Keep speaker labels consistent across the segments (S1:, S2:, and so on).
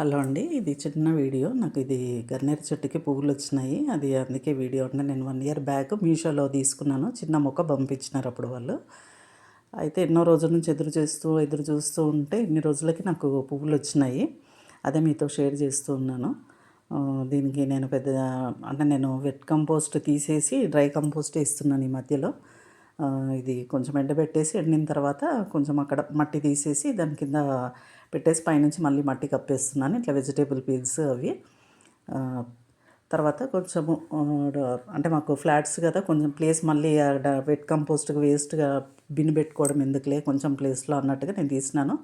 S1: Hello అండి ఇది చిన్న వీడియో. నాకు ఇది గన్నేరు చెట్టుకి పువ్వులు వచ్చినాయి. అది అందుకే వీడియో అంటే నేను వన్ ఇయర్ బ్యాక్ మీషోలో తీసుకున్నాను. చిన్న మొక్క పంపించినారు అప్పుడు వాళ్ళు. అయితే ఎన్నో రోజుల నుంచి ఎదురు చేస్తూ ఎదురు చూస్తూ ఉంటే ఇన్ని రోజులకి నాకు పువ్వులు వచ్చినాయి. అదే మీతో షేర్ చేస్తూ ఉన్నాను. దీనికి నేను పెద్ద అంటే నేను వెట్ కంపోస్ట్ తీసేసి డ్రై కంపోస్ట్ వేస్తున్నాను ఈ మధ్యలో. ఇది కొంచెం ఎండబెట్టేసి ఎండిన తర్వాత కొంచెం అక్కడ మట్టి తీసేసి దాని కింద పెట్టేసి పైనుంచి మళ్ళీ మట్టి కప్పేస్తున్నాను. ఇట్లా వెజిటేబుల్ పీల్స్ అవి. తర్వాత కొంచెము అంటే మాకు ఫ్లాట్స్ కదా కొంచెం ప్లేస్ మళ్ళీ వెట్ కంపోస్ట్కి వేస్ట్గా బిన్ పెట్టుకోవడం ఎందుకులే కొంచెం ప్లేస్లో అన్నట్టుగా నేను తీసినాను.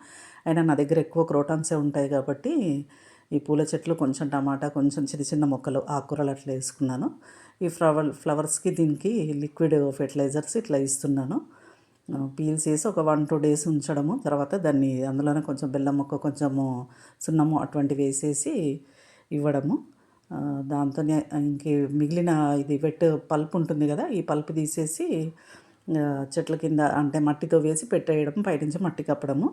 S1: అయినా నా దగ్గర ఎక్కువ క్రోటాన్సే ఉంటాయి కాబట్టి ఈ పూల చెట్లు కొంచెం టమాటా కొంచెం చిన్న చిన్న మొక్కలు ఆకుకూరలు అట్లా వేసుకున్నాను. ఈ ఫ్లవర్ ఫ్లవర్స్కి దీనికి లిక్విడ్ ఫెర్టిలైజర్స్ ఇట్లా ఇస్తున్నాను. పీల్స్ వేసి ఒక వన్ టూ డేస్ ఉంచడము. తర్వాత దాన్ని అందులోనే కొంచెం బెల్లం ముక్క కొంచెము సున్నము అటువంటివి వేసేసి ఇవ్వడము. దాంతోనే ఇంక మిగిలిన ఇది వెట్ పల్ప్ ఉంటుంది కదా ఈ పల్ప్ తీసేసి చెట్ల కింద అంటే మట్టితో వేసి పెట్టేయడం పైనుంచి మట్టి కప్పడము.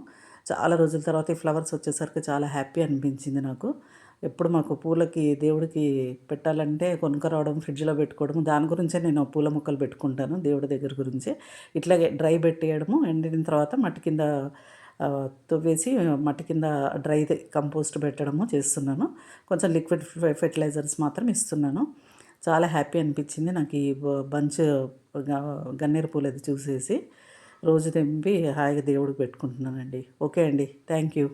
S1: చాలా రోజుల తర్వాత ఈ ఫ్లవర్స్ వచ్చేసరికి చాలా హ్యాపీ అనిపించింది నాకు. ఎప్పుడు మాకు పూలకి దేవుడికి పెట్టాలంటే కొనుక్కరావడం ఫ్రిడ్జ్లో పెట్టుకోవడం దాని గురించే నేను పూల మొక్కలు పెట్టుకుంటాను దేవుడి దగ్గర గురించే. ఇట్లాగే డ్రై పెట్టేయడము ఎండిన తర్వాత మట్టి కింద తవ్వేసి మట్టి కింద డ్రై కంపోస్ట్ పెట్టడము చేస్తున్నాను. కొంచెం లిక్విడ్ ఫెర్టిలైజర్స్ మాత్రం ఇస్తున్నాను. చాలా హ్యాపీ అనిపించింది నాకు ఈ బంచ్ గన్నేరు పూలది చూసేసి. రోజు తెంపి హాయిగా దేవుడికి పెట్టుకుంటున్నానండి. ఓకే అండి. Thank you.